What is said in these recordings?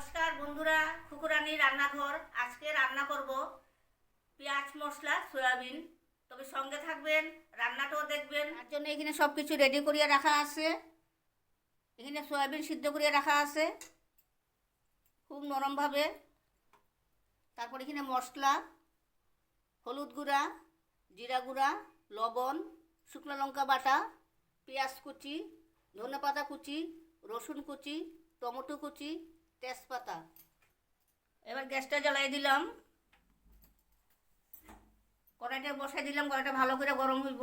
নমস্কার বন্ধুরা খুকুরানি রান্নাঘর। আজকে রান্না করব পেঁয়াজ মশলা, সয়াবিন। তবে সঙ্গে থাকবেন, রান্নাটাও দেখবেন। তার জন্য এখানে সব কিছু রেডি করিয়ে রাখা আছে। এখানে সয়াবিন সিদ্ধ করিয়ে রাখা আছে, খুব নরমভাবে। তারপর এখানে মশলা, হলুদ গুঁড়া, জিরা গুঁড়া, লবণ, শুকনো লঙ্কা বাটা, পেঁয়াজ কুচি ধনে পাতা কুচি, রসুন কুচি, টমেটো কুচি তেজপাতা। এবার গ্যাসটা জ্বালাই দিলাম। কড়াইটা বসাই দিলাম, কড়াইটা ভালো করে গরম হইব।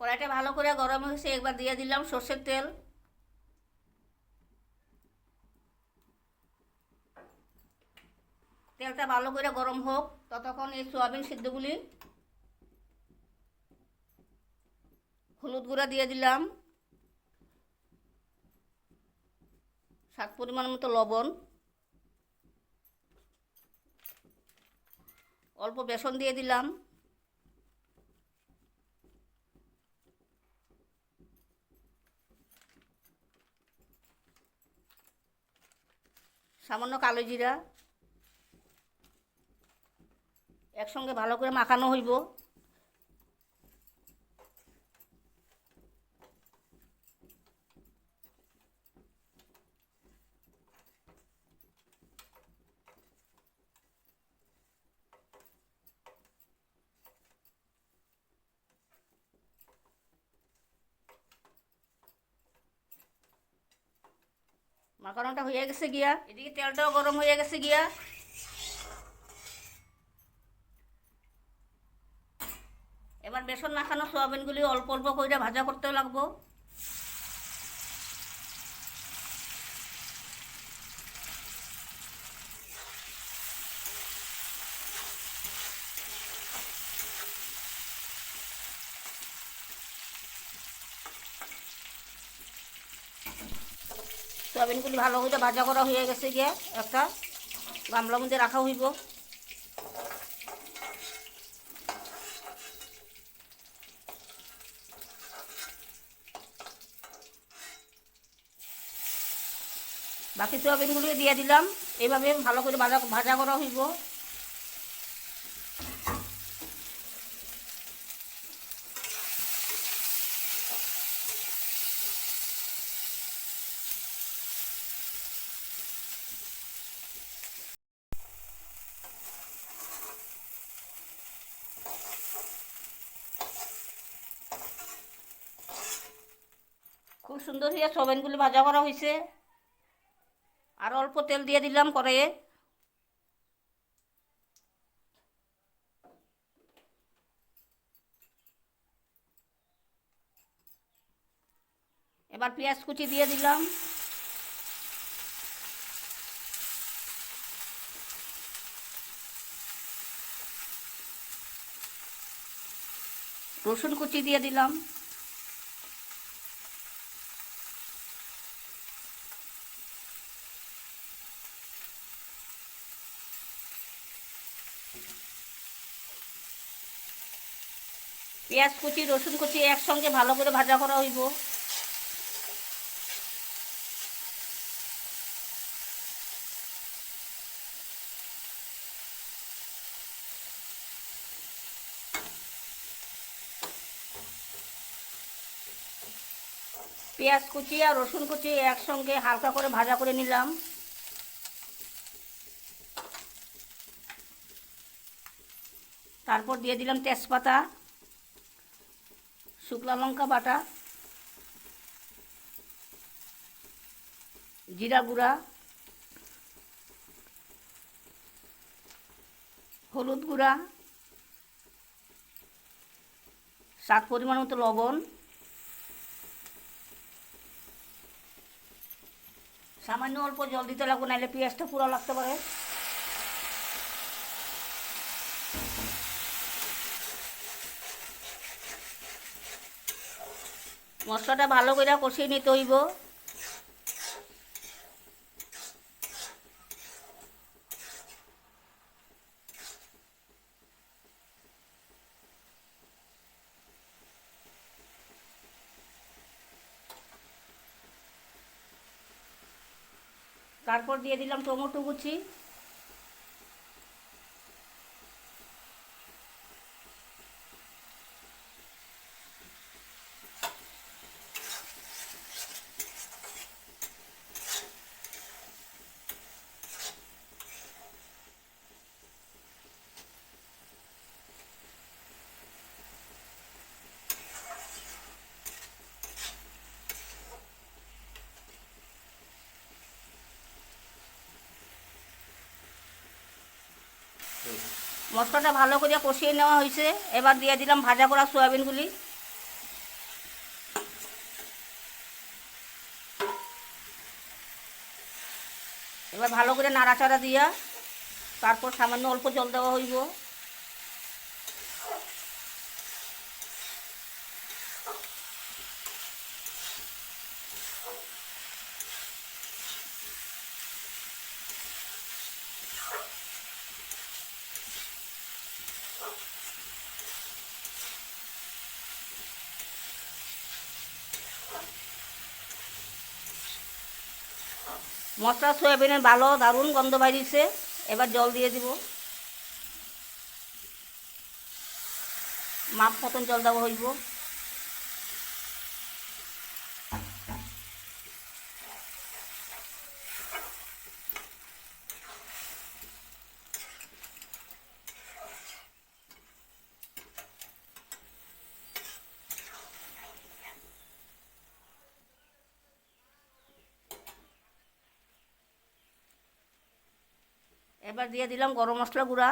কড়াইটা ভালো করে গরম হয়েছে, একবার দিয়ে দিলাম সর্ষের তেল। তেলটা ভালো করে গরম হোক, ততক্ষণ এই সোয়াবিন সিদ্ধগুলি। হলুদ গুঁড়া দিয়ে দিলাম। স্বাদ পরিমাণ মতো লবণ, অল্প বেসন দিয়ে দিলাম। সামান্য কালো জিরা। একসঙ্গে ভালো করে মাখানো হইব। মাখানোটা হয়ে গেছে গিয়া। এদিকে তেলটাও গরম হয়ে গেছে গিয়া। এবার বেসন মাখানো সোয়াবিনগুলি অল্প অল্প করে ভাজা করতে লাগবো। সোয়াবিনগুলি ভালো করে ভাজা করা হয়ে গেছে গিয়ে একটা। গামলার মধ্যে রাখা হইব। বাকি সয়াবিনগুলি দিয়ে দিলাম। এইভাবে ভালো করে ভাজা ভাজা করা হইব। সুন্দর হয়ে সোয়াবিনগুলি ভাজা করা হয়েছে আর অল্প তেল দিয়ে দিলাম কড়াইয়ে এবার পেঁয়াজ কুচি দিয়ে দিলাম। রসুন কুচি দিয়ে দিলাম। পেঁয়াজ কুচি, রসুন কুচি একসঙ্গে ভালো করে ভাজা করা হইব। পেঁয়াজ কুচি আর রসুন কুচি একসঙ্গে হালকা করে ভাজা করে নিলাম। তারপর দিয়ে দিলাম তেজপাতা। শুকনো লঙ্কা বাটা, জিরা গুঁড়া, হলুদ গুঁড়া, স্বাদ পরিমাণ মতো লবণ, সামান্য অল্প জল দিতে লাগবো নাহলে পেঁয়াজটা পুরো লাগতে পারে। মশলাটা ভালো করে কষিয়ে নিতে হইব। তারপর দিয়ে দিলাম টমেটো কুচি। মশলাটা ভালো করে কষিয়ে নেওয়া হয়েছে। এবার দিয়ে দিলাম ভাজা করা সয়াবিনগুলি। এবার ভালো করে নাড়াচাড়া দিয়া তারপর সামান্য অল্প জল দেওয়া হইব। মশলা সয়াবিনের ভালো দারুণ গন্ধ বাইরিছে এবার জল দিয়ে দিব। মাপ মতন জল দেওয়া হইব। এবার দিয়ে দিলাম গরম মশলা গুঁড়া।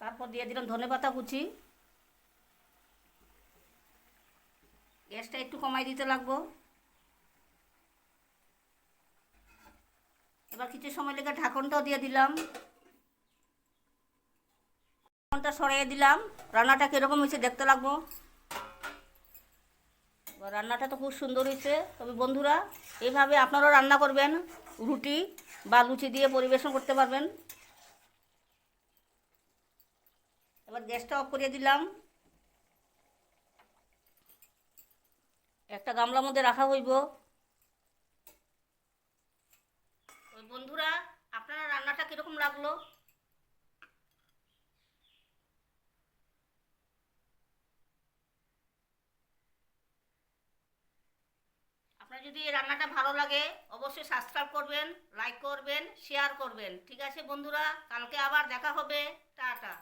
তারপর দিয়ে দিলাম ধনে পাতা কুচি। গ্যাসটা একটু কমাই দিতে লাগবো। এবার কিছু সময় লেগে ঢাকনটাও দিয়ে দিলাম। ঢাকনটা সরিয়ে দিলাম। রান্নাটা কীরকম হয়েছে দেখতে লাগবো। রান্নাটা তো খুব সুন্দর হয়েছে। তবে বন্ধুরা এইভাবে আপনারাও রান্না করবেন। রুটি বা লুচি দিয়ে পরিবেশন করতে পারবেন। এবার গ্যাসটা অফ করে দিলাম। একটা গামলার মধ্যে রাখা হইব। বন্ধুরা, আপনারা রান্নাটা কীরকম লাগল? আপনার যদি এই রান্নাটা ভালো লাগে, অবশ্যই সাবস্ক্রাইব করবেন লাইক করবেন শেয়ার করবেন। ঠিক আছে বন্ধুরা, কালকে আবার দেখা হবে। টাটা।